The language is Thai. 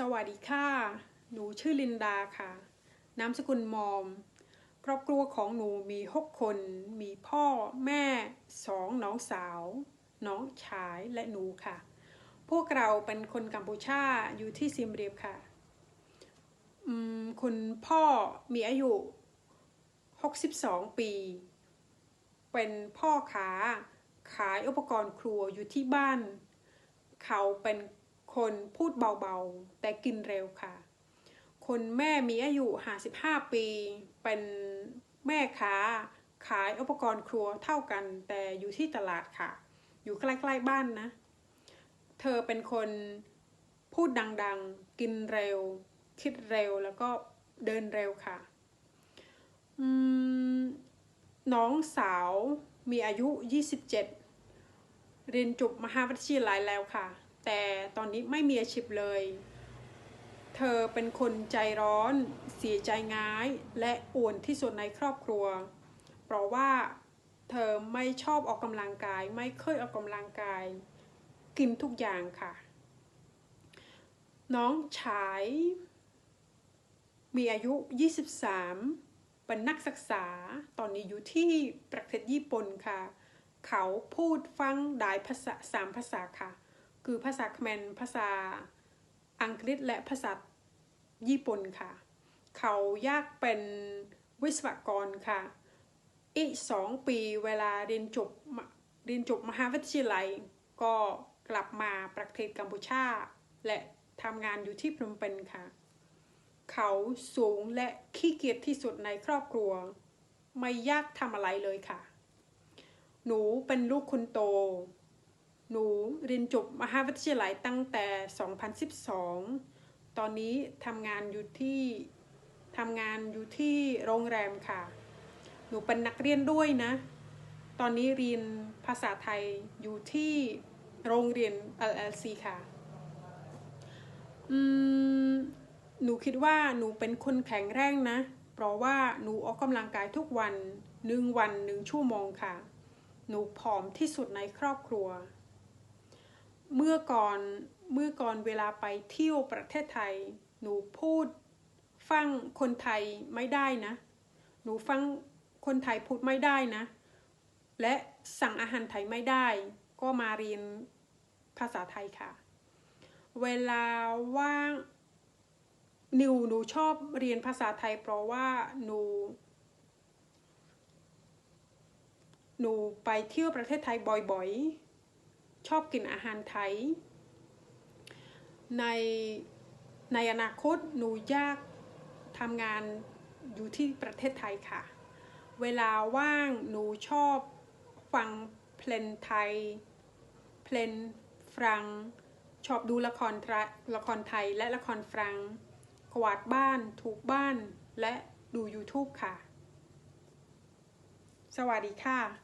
สวัสดีค่ะ หนูชื่อลินดาค่ะ นามสกุลมอม ครอบครัวของหนูมีหกคน มีพ่อแม่สองน้องสาว น้องชายและหนูค่ะ พวกเราเป็นคนกัมพูชาอยู่ที่ซิมเรียบค่ะคุณพ่อมีอายุ 62 ปี เป็นพ่อค้าขายอุปกรณ์ครัวอยู่ที่บ้าน เขาเป็น คนพูดเบาๆ แต่กินเร็วค่ะ คนแม่มีอายุ 55 ปี เป็นแม่ค้าขายอุปกรณ์ครัวเท่ากัน แต่อยู่ที่ตลาดค่ะ อยู่ใกล้ๆบ้านนะ เธอเป็นคนพูดดังๆ กินเร็ว คิดเร็วแล้วก็เดินเร็วค่ะน้องสาวมีอายุ 27 เรียนจบมหาวิทยาลัยแล้วค่ะ แต่ตอนนี้ไม่มีอาชีพเลย เธอเป็นคนใจร้อน เสียใจง่าย และอ้วนที่สุดในครอบครัว เพราะว่าเธอไม่ชอบออกกำลังกาย ไม่เคยออกกำลังกาย กินทุกอย่างค่ะ น้องชาย มีอายุ 23 เป็นนักศึกษา ตอนนี้อยู่ที่ประเทศญี่ปุ่นค่ะ เขาพูดฟังได้ภาษาสามภาษาค่ะ คือภาษาเขมรภาษาอังกฤษและภาษาญี่ปุ่นค่ะ เขาอยากเป็นวิศวกรค่ะ อีกสองปีเวลาเรียนจบเรียนจบมหาวิทยาลัย ก็กลับมาประเทศกัมพูชา และทำงานอยู่ที่พนมเปญค่ะ เขาสูงและขี้เกียจที่สุดในครอบครัว ไม่ยากทำอะไรเลยค่ะ หนูเป็นลูกคนโต หนูเรียนจบมหาวิทยาลัยตั้งแต่ 2012 ตอนนี้ทำงานอยู่ที่ทำงานอยู่ที่โรงแรมค่ะ หนูเป็นนักเรียนด้วยนะ ตอนนี้เรียนภาษาไทยอยู่ที่โรงเรียน LLC ค่ะ อืม หนูคิดว่าหนูเป็นคนแข็งแรงนะ เพราะว่าหนูออกกำลังกายทุกวันหนึ่งวันหนึ่งชั่วโมงค่ะ หนูผอมที่สุดในครอบครัว มื่อก่อนเมื่อก่อนเวลาไปเที่ยวประเทศไทย หนูพูดฟังคนไทยไม่ได้นะ หนูฟังคนไทยพูดไม่ได้นะ และสั่งอาหารไทยไม่ได้ ก็มาเรียนภาษาไทยค่ะ เวลาว่างนิวหนูชอบเรียนภาษาไทย เพราะว่าหนูหนูไปเที่ยวประเทศไทยบ่อยๆ ชอบกินอาหารไทย ในในอนาคตหนูอยากทำงานอยู่ที่ประเทศไทยค่ะ เวลาว่างหนูชอบฟังเพลงไทย เพลงฝรั่งชอบดูละครละครไทยและละครฝรั่งกวาดบ้านถูกบ้านและดู YouTube ค่ะ สวัสดีค่ะ